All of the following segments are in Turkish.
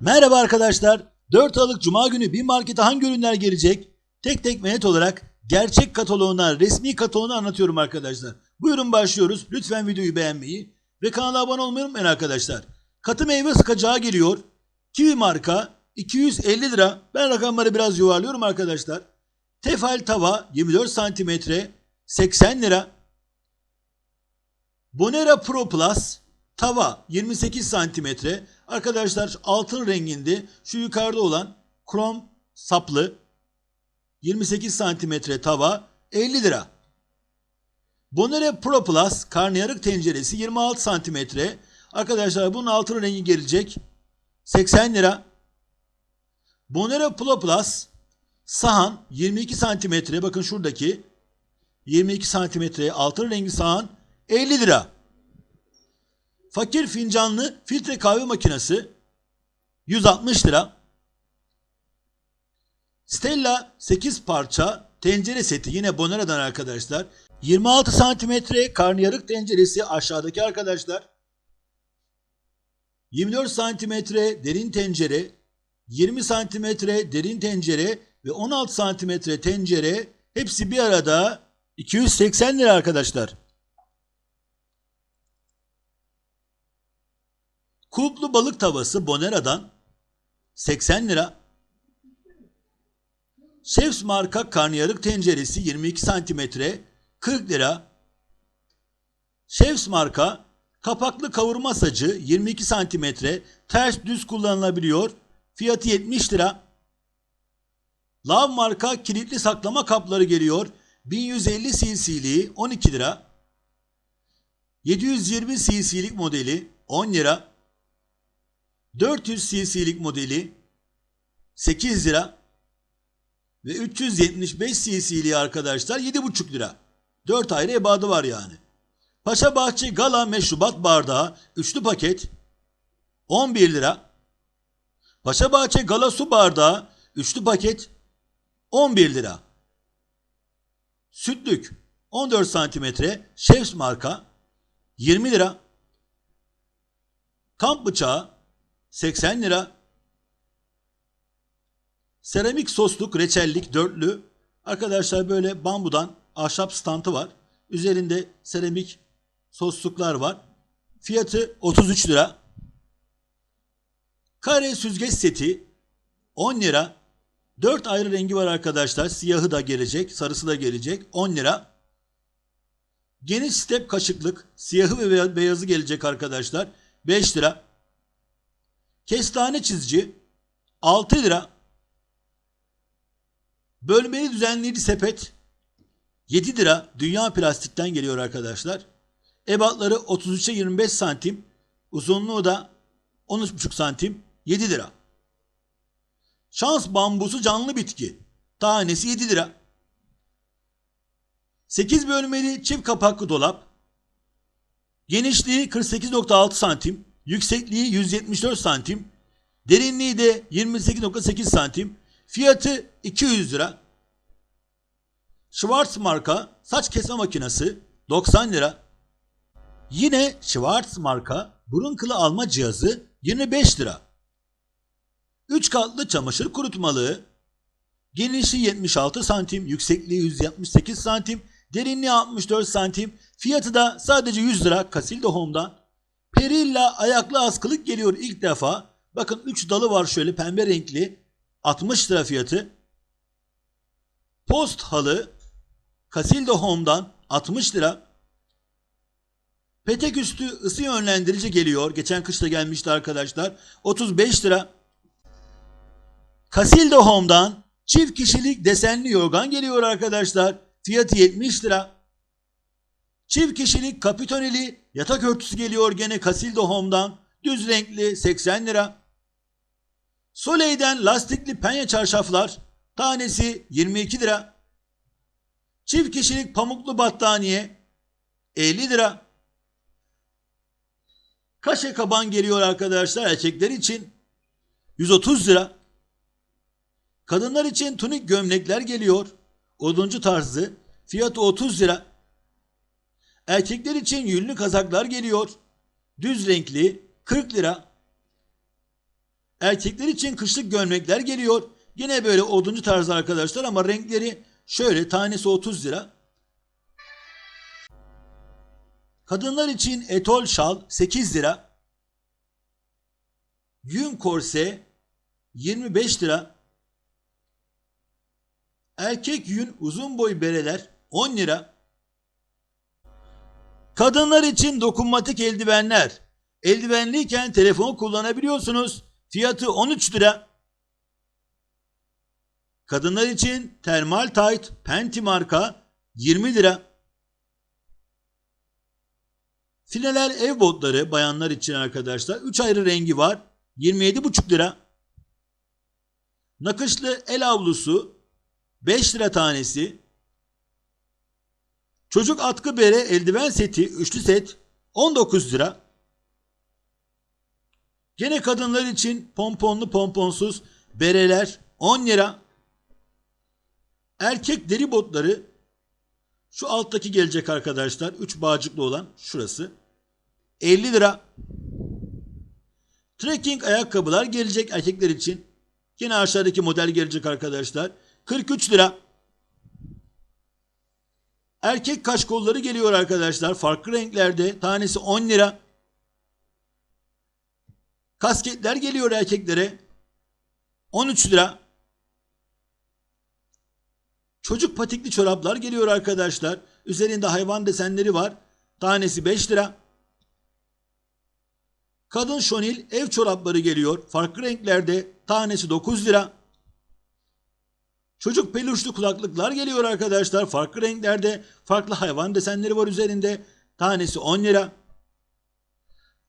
Merhaba arkadaşlar. 4 Aralık Cuma günü bir markete hangi ürünler gelecek? Tek tek ve net olarak gerçek kataloğuna, resmi kataloğunu anlatıyorum arkadaşlar. Buyurun başlıyoruz. Lütfen videoyu beğenmeyi ve kanala abone olmayı unutmayın arkadaşlar. Katı meyve sıkacağı geliyor. Kiwi marka 250 lira. Ben rakamları biraz yuvarlıyorum arkadaşlar. Tefal tava 24 santimetre 80 lira. Bonera Pro Plus tava 28 santimetre. Arkadaşlar altın renginde şu yukarıda olan krom saplı 28 santimetre tava 50 lira. Bonera Pro Plus karnıyarık tenceresi 26 santimetre. Arkadaşlar bunun altın rengi gelecek 80 lira. Bonera Pro Plus sahan 22 santimetre bakın şuradaki 22 santimetre altın rengi sahan 50 lira. Fakir fincanlı filtre kahve makinesi 160 lira. Stella 8 parça tencere seti yine Bonera'dan arkadaşlar. 26 santimetre karnıyarık tenceresi aşağıdaki arkadaşlar. 24 santimetre derin tencere, 20 santimetre derin tencere ve 16 santimetre tencere hepsi bir arada 280 lira arkadaşlar. Kulplu balık tavası Bonera'dan 80 lira. Chef's marka karnıyarık tenceresi 22 santimetre 40 lira. Chef's marka kapaklı kavurma sacı 22 santimetre ters düz kullanılabiliyor. Fiyatı 70 lira. Lav marka kilitli saklama kapları geliyor. 1150 cc'liği 12 lira. 720 cc'lik modeli 10 lira. 400 cc'lik modeli 8 lira ve 375 cc'li arkadaşlar 7,5 lira. 4 ayrı ebadı var yani. Paşa Bahçe Gala meşrubat bardağı üçlü paket 11 lira. Paşa Bahçe Gala su bardağı üçlü paket 11 lira. Sütlük 14 santimetre Chef's marka 20 lira. Kamp bıçağı 80 lira. Seramik sosluk reçellik dörtlü. Arkadaşlar böyle bambudan ahşap stantı var. Üzerinde seramik sosluklar var. Fiyatı 33 lira. Kare süzgeç seti 10 lira. 4 ayrı rengi var arkadaşlar. Siyahı da gelecek, sarısı da gelecek. 10 lira. Geniş step kaşıklık, siyahı ve beyazı gelecek arkadaşlar. 5 lira. Kestane çizici 6 lira. Bölmeli düzenleyici sepet 7 lira. Dünya plastikten geliyor arkadaşlar. Ebatları 33'e 25 santim. Uzunluğu da 13,5 santim. 7 lira. Şans bambusu canlı bitki. Tanesi 7 lira. 8 bölmeli çift kapaklı dolap. Genişliği 48.6 santim. Yüksekliği 174 santim. Derinliği de 28.8 santim. Fiyatı 200 lira. Schwarz marka saç kesme makinesi 90 lira. Yine Schwarz marka burun kılı alma cihazı 25 lira. 3 katlı çamaşır kurutmalığı. Genişliği 76 santim, yüksekliği 178 santim, derinliği 64 santim. Fiyatı da sadece 100 lira Casilda Home'dan. Perilla ayaklı askılık geliyor ilk defa. Bakın 3 dalı var şöyle pembe renkli. 60 lira fiyatı. Post halı Casilda Home'dan 60 lira. Petek üstü ısı yönlendirici geliyor. Geçen kışta gelmişti arkadaşlar. 35 lira. Casilda Home'dan çift kişilik desenli yorgan geliyor arkadaşlar. Fiyatı 70 lira. Çift kişilik kapitoneli yatak örtüsü geliyor gene Casilda Home'dan. Düz renkli 80 lira. Soleil'den lastikli penye çarşaflar tanesi 22 lira. Çift kişilik pamuklu battaniye 50 lira. Kaşe kaban geliyor arkadaşlar erkekler için 130 lira. Kadınlar için tunik gömlekler geliyor. Oduncu tarzı. Fiyatı 30 lira. Erkekler için yünlü kazaklar geliyor. Düz renkli 40 lira. Erkekler için kışlık gömlekler geliyor. Yine böyle oduncu tarzı arkadaşlar ama renkleri şöyle tanesi 30 lira. Kadınlar için etol şal 8 lira. Yün korse 25 lira. Erkek yün uzun boy bereler 10 lira. Kadınlar için dokunmatik eldivenler. Eldivenliyken telefon kullanabiliyorsunuz. Fiyatı 13 lira. Kadınlar için termal tight Penti marka 20 lira. Fineler ev botları bayanlar için arkadaşlar 3 ayrı rengi var. 27,5 lira. Nakışlı el havlusu 5 lira tanesi. Çocuk atkı bere eldiven seti üçlü set 19 lira. Gene kadınlar için pomponlu pomponsuz bereler 10 lira. Erkek deri botları şu alttaki gelecek arkadaşlar. 3 bağcıklı olan şurası. 50 lira. Trekking ayakkabılar gelecek erkekler için. Yine aşağıdaki model gelecek arkadaşlar. 43 lira. Erkek kaş kolları geliyor arkadaşlar. Farklı renklerde. Tanesi 10 lira. Kasketler geliyor erkeklere. 13 lira. Çocuk patikli çoraplar geliyor arkadaşlar. Üzerinde hayvan desenleri var. Tanesi 5 lira. Kadın şonil ev çorapları geliyor. Farklı renklerde. Tanesi 9 lira. Çocuk peluşlu kulaklıklar geliyor arkadaşlar. Farklı renklerde. Farklı hayvan desenleri var üzerinde. Tanesi 10 lira.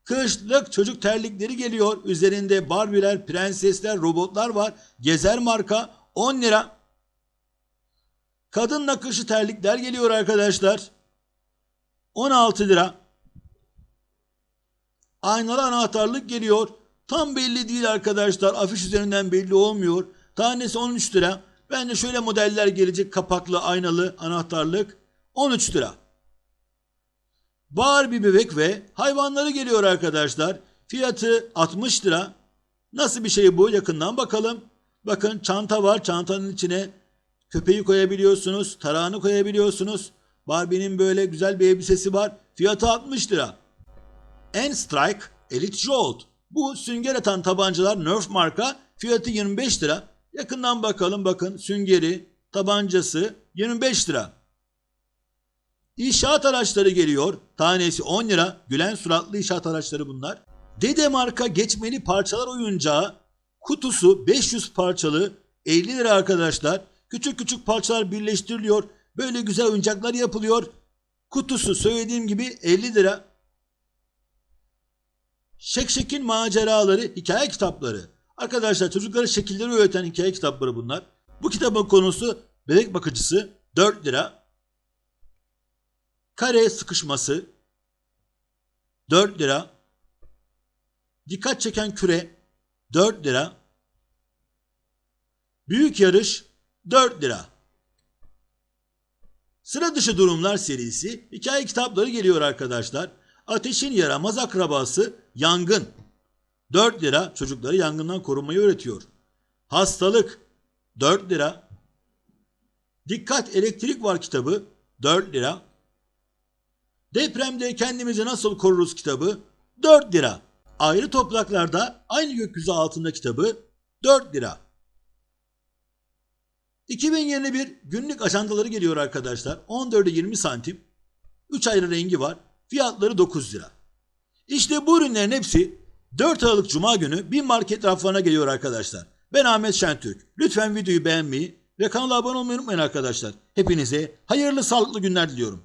Kışlık çocuk terlikleri geliyor. Üzerinde Barbie'ler, prensesler, robotlar var. Gezer marka 10 lira. Kadın nakışı terlikler geliyor arkadaşlar. 16 lira. Aynalı anahtarlık geliyor. Tam belli değil arkadaşlar. Afiş üzerinden belli olmuyor. Tanesi 13 lira. Bence şöyle modeller gelecek. Kapaklı aynalı anahtarlık. 13 lira. Barbie bebek ve hayvanları geliyor arkadaşlar. Fiyatı 60 lira. Nasıl bir şey bu? Yakından bakalım. Bakın çanta var. Çantanın içine köpeği koyabiliyorsunuz. Tarağını koyabiliyorsunuz. Barbie'nin böyle güzel bir elbisesi var. Fiyatı 60 lira. N-Strike Elite Jolt. Bu sünger atan tabancalar Nerf marka. Fiyatı 25 lira. Yakından bakalım bakın süngeri, tabancası 25 lira. İnşaat araçları geliyor. Tanesi 10 lira. Gülen suratlı inşaat araçları bunlar. Dede marka geçmeli parçalar oyuncağı. Kutusu 500 parçalı 50 lira arkadaşlar. Küçük küçük parçalar birleştiriliyor. Böyle güzel oyuncaklar yapılıyor. Kutusu söylediğim gibi 50 lira. Şekşek'in maceraları hikaye kitapları. Arkadaşlar çocuklara şekilleri öğreten hikaye kitapları bunlar. Bu kitabın konusu bebek bakıcısı 4 lira. Kare sıkışması 4 lira. Dikkat çeken küre 4 lira. Büyük yarış 4 lira. Sıra dışı durumlar serisi hikaye kitapları geliyor arkadaşlar. Ateşin yaramaz akrabası yangın. 4 lira çocukları yangından korunmayı öğretiyor. Hastalık 4 lira. Dikkat elektrik var kitabı 4 lira. Depremde kendimizi nasıl koruruz kitabı 4 lira. Ayrı topraklarda aynı gökyüzü altında kitabı 4 lira. 2021 günlük ajandaları geliyor arkadaşlar. 14'e 20 santim. 3 ayrı rengi var. Fiyatları 9 lira. İşte bu ürünlerin hepsi 4 Aralık Cuma günü bir market raflarına geliyor arkadaşlar. Ben Ahmet Şentürk. Lütfen videoyu beğenmeyi ve kanala abone olmayı unutmayın arkadaşlar. Hepinize hayırlı sağlıklı günler diliyorum.